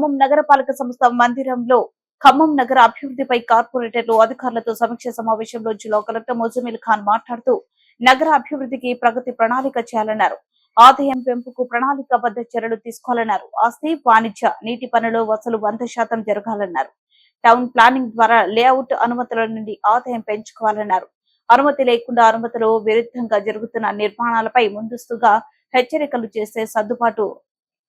ఖమ్మం నగరపాలక సంస్థ మందిరంలో ఖమ్మం నగర అభివృద్ధిపై కార్పొరేటర్లు అధికారులతో సమీక్ష సమావేశంలో జిల్లా కలెక్టర్ మొజమిల్ ఖాన్ మాట్లాడుతూ నగర అభివృద్ధికి ప్రగతి ప్రణాళిక చేయాలన్నారు. ఆదాయం పెంపుకు ప్రణాళికాబద్ధ చర్యలు తీసుకోవాలన్నారు. ఆస్తి వాణిజ్య నీటి పనులు వసూలు వంద శాతం జరగాలన్నారు. టౌన్ ప్లానింగ్ ద్వారా లేఅవుట్ అనుమతుల నుండి ఆదాయం పెంచుకోవాలన్నారు. అనుమతి లేకుండా అనుమతులు విరుద్ధంగా జరుగుతున్న నిర్మాణాలపై ముందస్తుగా హెచ్చరికలు చేసే సర్దుబాటు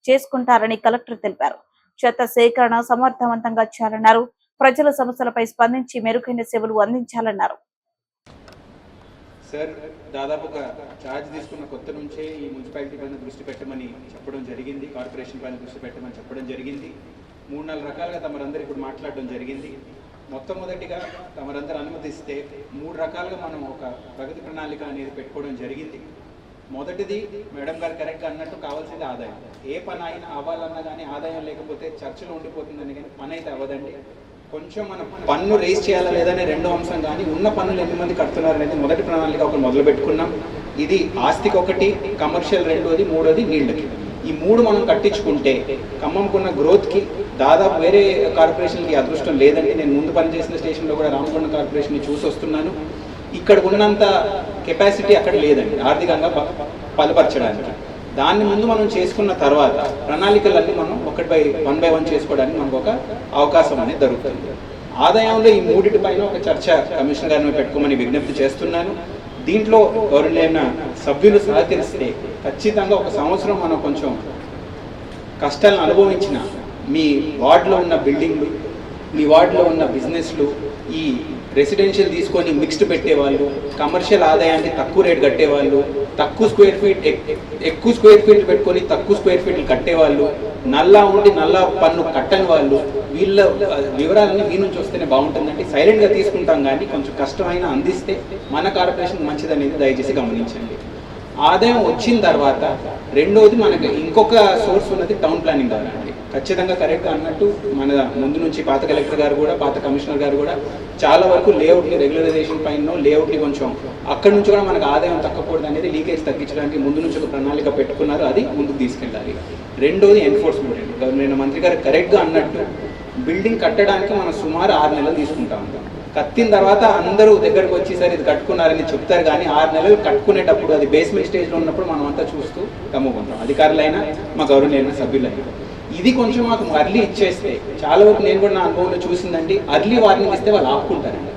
చేసుకుంటారని కలెక్టర్ తెలిపారు. చెత్త సేకరణ సమర్థవంతంగా చేయాలన్నారు. ప్రజల సమస్యలపై స్పందించి మెరుగైన సేవలు అందించాలన్నారు. సార్ దాదాపుగా ఛార్జ్ తీసుకున్న కొత్త నుంచే ఈ మున్సిపాలిటీ పైన దృష్టి పెట్టమని చెప్పడం జరిగింది. కార్పొరేషన్ పైన దృష్టి పెట్టమని చెప్పడం జరిగింది. మూడు నాలుగు రకాలుగా తమరందరూ ఇప్పుడు మాట్లాడడం జరిగింది. మొట్టమొదటిగా తమరందరూ అనుమతిస్తే మూడు రకాలుగా మనం ఒక ప్రగతి ప్రణాళిక అనేది పెట్టుకోవడం జరిగింది. మొదటిది మేడం గారు కరెక్ట్గా అన్నట్టు కావాల్సింది ఆదాయం. ఏ పని అయినా అవ్వాలన్నా కానీ ఆదాయం లేకపోతే చర్చలో ఉండిపోతుందని కానీ పని అయితే అవ్వదండి. కొంచెం మనం పన్ను రేస్ చేయాలా లేదనే రెండో అంశం కానీ ఉన్న పన్నులు ఎన్ని మంది కడుతున్నారు అనేది మొదటి ప్రణాళిక ఒకటి మొదలు పెట్టుకున్నాం. ఇది ఆస్తికి ఒకటి కమర్షియల్ రెండోది మూడోది నీళ్ళకి. ఈ మూడు మనం కట్టించుకుంటే ఖమ్మంకున్న గ్రోత్కి దాదాపు వేరే కార్పొరేషన్కి అదృష్టం లేదండి నేను ముందు పనిచేసిన స్టేషన్లో కూడా రామకొండ కార్పొరేషన్ని చూసి వస్తున్నాను ఇక్కడ ఉన్నంత కెపాసిటీ అక్కడ లేదండి ఆర్థికంగా బలపరచడానికి దాన్ని ముందు మనం చేసుకున్న తర్వాత ప్రణాళికలన్నీ మనం ఒకటి బై వన్ బై వన్ చేసుకోవడానికి మనకు ఒక అవకాశం అనేది దొరుకుతుంది. ఆదాయంలో ఈ మూడిటి పైన ఒక చర్చ కమిషన్ గారిని పెట్టుకోమని విజ్ఞప్తి చేస్తున్నాను. దీంట్లో ఎవరినైనా సభ్యులు సహకరిస్తే ఖచ్చితంగా ఒక సంవత్సరం మనం కొంచెం కష్టాలను అనుభవించిన మీ వార్డులో ఉన్న బిల్డింగ్లు మీ వార్డులో ఉన్న బిజినెస్లు ఈ రెసిడెన్షియల్ తీసుకొని మిక్స్డ్ పెట్టేవాళ్ళు కమర్షియల్ ఆదాయాన్ని తక్కువ రేట్ కట్టేవాళ్ళు తక్కువ స్క్వేర్ ఫీట్ ఎక్కువ స్క్వేర్ ఫీట్ పెట్టుకొని తక్కువ స్క్వేర్ ఫీట్లు కట్టేవాళ్ళు నల్లా ఉండి నల్లా పన్ను కట్టని వాళ్ళు వీళ్ళ వివరాలన్నీ మీ నుంచి వస్తేనే బాగుంటుందంటే సైలెంట్గా తీసుకుంటాం కానీ కొంచెం కష్టమైన అందిస్తే మన కార్పొరేషన్ మంచిదనేది దయచేసి గమనించండి. ఆదాయం వచ్చిన తర్వాత రెండోది మనకి ఇంకొక సోర్స్ ఉన్నది టౌన్ ప్లానింగ్ ద్వారా అండి ఖచ్చితంగా కరెక్ట్ అన్నట్టు మన ముందు నుంచి పాత కలెక్టర్ గారు కూడా పాత కమిషనర్ గారు కూడా చాలా వరకు లేఅవుట్ని రెగ్యులరైజేషన్ పైన లేఅవుట్ని కొంచెం అక్కడి నుంచి కూడా మనకు ఆదాయం తగ్గకూడదు అనేది లీకేజ్ తగ్గించడానికి ముందు నుంచి ఒక ప్రణాళిక పెట్టుకున్నారు. అది ముందుకు తీసుకెళ్ళాలి. రెండోది ఎన్ఫోర్స్మెంట్. అండి గవర్నమెంట్ మంత్రి గారు కరెక్ట్గా అన్నట్టు బిల్డింగ్ కట్టడానికి మనం సుమారు ఆరు నెలలు తీసుకుంటా ఉంటాం. కట్టిన తర్వాత అందరూ దగ్గరకు వచ్చి ఇది కట్టుకున్నారని చెప్తారు కానీ ఆరు నెలలు కట్టుకునేటప్పుడు అది బేస్మెంట్ స్టేజ్లో ఉన్నప్పుడు మనం అంతా చూస్తూ గమ్ముకుంటాం. అధికారులైనా మా గౌరవనీయ సభ్యులైనా. ఇది కొంచెం మాకు అర్లీ ఇచ్చేస్తే చాలా వరకు నేను కూడా నా అనుభవంలో చూసిందండి అర్లీ వార్నింగ్ ఇస్తే వాళ్ళు ఆపుకుంటారండి.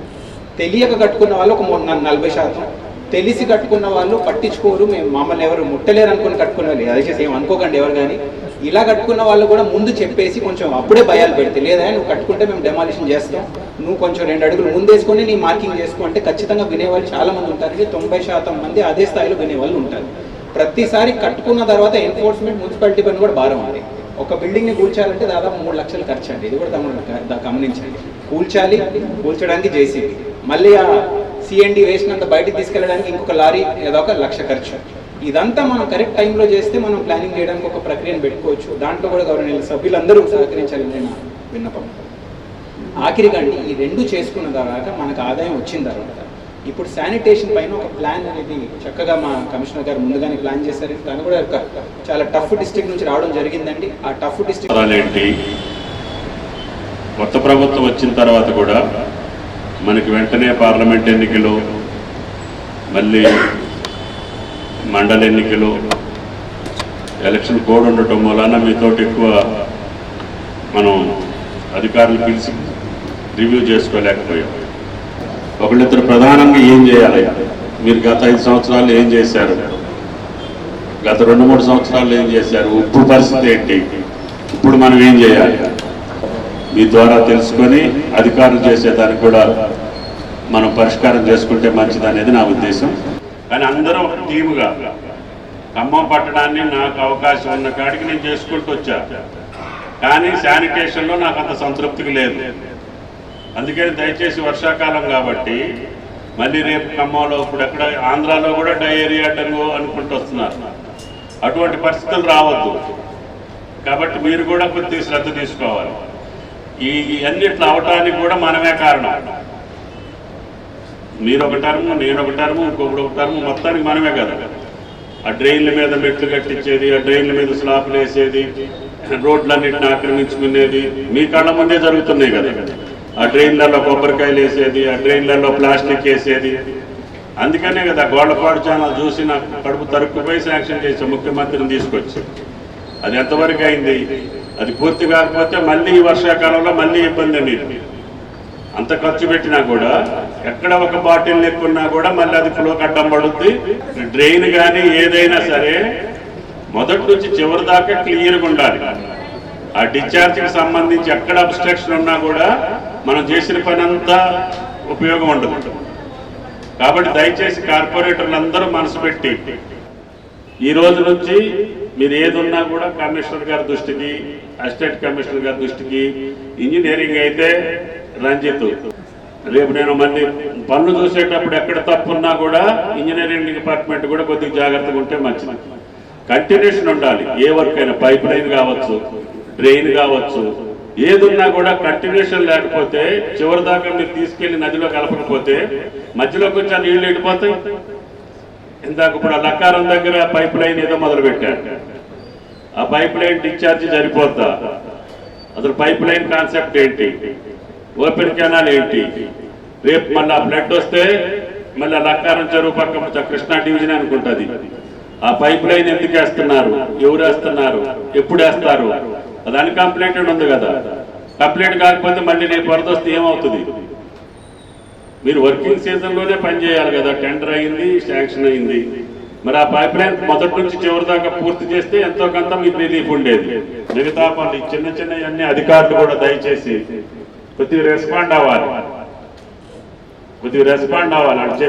తెలియక కట్టుకున్న వాళ్ళు ఒక మూడు నలభై శాతం. తెలిసి కట్టుకున్న వాళ్ళు పట్టించుకోరు మేము మమ్మల్ని ఎవరు ముట్టలేరు అనుకుని కట్టుకునే వాళ్ళు. దయచేసి ఏం అనుకోకండి ఎవరు కానీ. ఇలా కట్టుకున్న వాళ్ళు కూడా ముందు చెప్పేసి కొంచెం అప్పుడే భయాలు పెడితే లేదా నువ్వు కట్టుకుంటే మేము డెమాలిషన్ చేస్తాం. నువ్వు కొంచెం రెండు అడుగులు ముందేసుకొని నీ మార్కింగ్ చేసుకుంటే ఖచ్చితంగా వినేవాళ్ళు చాలా మంది ఉంటారు తొంభై శాతం మంది అదే స్థాయిలో వినేవాళ్ళు ఉంటారు. ప్రతిసారి కట్టుకున్న తర్వాత ఎన్ఫోర్స్మెంట్ మున్సిపాలిటీ పని కూడా భారం ఉంది ఒక బిల్డింగ్ని కూల్చాలంటే దాదాపు మూడు లక్షలు ఖర్చు అండి ఇది కూడా తమ్ముడు గమనించండి. కూల్చాలి కూల్చడానికి జేసీబీ. మళ్ళీ ఆ సిఎండి వేసినంత బయటకు తీసుకెళ్ళడానికి ఇంకొక లారీ ఏదో ఒక లక్ష ఖర్చు. ఇదంతా మనం కరెక్ట్ టైంలో చేస్తే మనం ప్లానింగ్ చేయడానికి ఒక ప్రక్రియను పెట్టుకోవచ్చు. దాంట్లో కూడా గౌరవనీయ సభ్యులందరూ సహకరించాలని నా విన్నపం. ఆఖరికండి ఈ రెండు చేసుకున్న తర్వాత మనకు ఆదాయం వచ్చిన తర్వాత ఇప్పుడు శానిటేషన్ పైన ఒక ప్లాన్ అనేది చక్కగా మా కమిషనర్ గారు ముందుగానే ప్లాన్ చేశారు. దాన్ని కూడా ఒక చాలా టఫ్ డిస్టిక్ నుంచి రావడం జరిగిందండి. ఆ టఫ్ డిస్టిక్ కొత్త ప్రభుత్వం వచ్చిన తర్వాత కూడా మనకి వెంటనే పార్లమెంట్ ఎన్నికలు మళ్ళీ మండల ఎన్నికలు ఎలక్షన్ కోడ్ ఉండటం వలన మీతోటి ఎక్కువ మనం అధికారులు పిలిచి రివ్యూ చేసుకోలేకపోయాం. ఒకళ్ళిద్దరు ప్రధానంగా ఏం చేయాలి? మీరు గత ఐదు సంవత్సరాలు ఏం చేశారు? గత రెండు మూడు సంవత్సరాలు ఏం చేశారు? ఇప్పుడు పరిస్థితి ఏంటి? ఇప్పుడు మనం ఏం చేయాలి? మీ ద్వారా తెలుసుకొని అధికారులు చేసేదానికి కూడా మనం పరిష్కారం చేసుకుంటే మంచిది అనేది నా ఉద్దేశం. కానీ అందరం ఒక టీముగా. ఖమ్మం పట్టడాన్ని నాకు అవకాశం ఉన్న కాడికి నేను చేసుకుంటూ వచ్చా. కానీ శానిటేషన్లో నాకు అంత సంతృప్తికి లేదు. అందుకని దయచేసి వర్షాకాలం కాబట్టి మళ్ళీ రేపు ఖమ్మంలో ఇప్పుడు ఎక్కడ ఆంధ్రాలో కూడా డయేరియా డెంగు అనుకుంటూ వస్తున్నారు. అటువంటి పరిస్థితులు రావద్దు. కాబట్టి మీరు కూడా కొద్దిగా శ్రద్ధ తీసుకోవాలి. ఈ అన్నిట్లు అవటానికి కూడా మనమే కారణం. మీరు ఒక టర్ము నేను ఒక టర్ము ఇంకొకటి ఒక టర్ము మొత్తానికి మనమే కదా. ఆ డ్రైన్ల మీద మెట్లు కట్టించేది ఆ డ్రైన్ల మీద స్లాపులు వేసేది రోడ్లన్నింటిని ఆక్రమించుకునేది మీ కళ్ళ ముందే జరుగుతున్నాయి కదా. ఆ డ్రైన్లలో కొబ్బరికాయలు వేసేది ఆ డ్రైన్లలో ప్లాస్టిక్ వేసేది. అందుకనే కదా గోళ్ళపాడు ఛానల్ చూసి నాకు కడుపు తరుక్కుపోయి శాంక్షన్ చేసే ముఖ్యమంత్రిని తీసుకొచ్చి. అది ఎంతవరకు అయింది? అది పూర్తి కాకపోతే మళ్ళీ ఈ వర్షాకాలంలో మళ్ళీ ఇబ్బంది అనేది. అంత ఖర్చు పెట్టినా కూడా ఎక్కడ ఒక బాటిల్ నెక్కున్నా కూడా మళ్ళీ అది ఫ్లో కట్టం పడుద్ది. డ్రైన్ కానీ ఏదైనా సరే మొదటి నుంచి చివరి దాకా క్లియర్గా ఉండాలి. ఆ డిశ్చార్జ్కి సంబంధించి ఎక్కడ అబ్స్ట్రక్షన్ ఉన్నా కూడా మనం చేసిన పని అంతా ఉపయోగం ఉండదు. కాబట్టి దయచేసి కార్పొరేటర్లు అందరూ మనసు పెట్టి ఈ రోజు నుంచి మీరు ఏది ఉన్నా కూడా కమిషనర్ గారి దృష్టికి అసిస్టెంట్ కమిషనర్ గారి దృష్టికి ఇంజనీరింగ్ అయితే రంజిత్. రేపు నేను మళ్ళీ పనులు చూసేటప్పుడు ఎక్కడ తప్పు ఉన్నా కూడా ఇంజనీరింగ్ డిపార్ట్మెంట్ కూడా కొద్దిగా జాగ్రత్తగా ఉంటే మంచిది. కంటిన్యూషన్ ఉండాలి. ఏ వర్క్ అయినా పైప్ లైన్ కావచ్చు డ్రైన్ కావచ్చు ఏదున్నా కూడా కంటిన్యూషన్ లేకపోతే చివరి దాకా మీరు తీసుకెళ్ళి నదిలో కలపకపోతే మధ్యలో కొంచెం నీళ్ళు ఎండిపోతాయి. ఇందాక ఇప్పుడు ఆ లక్కారం దగ్గర పైప్ లైన్ ఏదో మొదలు పెట్టారు ఆ పైప్ లైన్ డిశ్చార్జ్ సరిపోద్దా? అసలు పైప్ లైన్ కాన్సెప్ట్ ఏంటి? ఓపెన్ కెనాల్ ఏంటి? రేపు మళ్ళీ బ్లడ్ వస్తే మళ్ళీ ఆ లక్కారం చెరువు పక్క కృష్ణా డివిజన్ అనుకుంటుంది. ఆ పైప్ లైన్ ఎందుకు వేస్తున్నారు? ఎవరు వేస్తున్నారు? ఎప్పుడు వేస్తారు? దాని కంప్లైంట్ ఉంది కదా? కంప్లైంట్ కాకపోతే మళ్ళీ రేపు కొరత వస్తే ఏమవుతుంది? మీరు వర్కింగ్ సీజన్లోనే కదా. టెండర్ అయింది శాంక్షన్ అయింది. మరి ఆ పైప్ లైన్ మొదటి నుంచి చివరి దాకా పూర్తి చేస్తే ఎంతో కొంత మీకు రిలీఫ్ ఉండేది. మిగతా పనులు చిన్న చిన్న అన్ని అధికారులు కూడా దయచేసి కొద్దిగా రెస్పాండ్ అవ్వాలి. కొద్దిగా రెస్పాండ్ అవ్వాలి. అంటే